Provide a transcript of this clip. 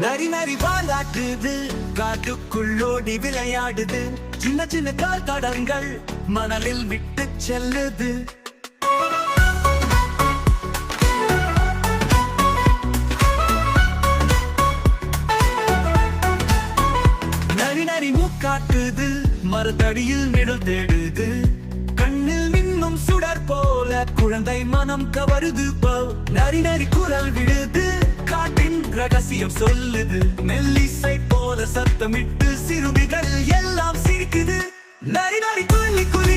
நரி நரி பாலாட்டுது காட்டுக்குள்ளோடி விளையாடுது. சின்ன சின்ன கால் தடங்கள் மணலில் விட்டு செல்லுது. நரி நரி மூக்காட்டுது. மரத்தடியில் நிழல் தேடுது. கண்ணில் மின்னும் சுடர் போல குழந்தை மனம் கவருது போ. நரி நரி குரல் விடுது. ரகசியம் சொல்லுது. மெல்லிசை போல சத்தமிட்டு சிறுமிகள் எல்லாம் சிரிக்குது. நரி நரி துள்ளி குளித்து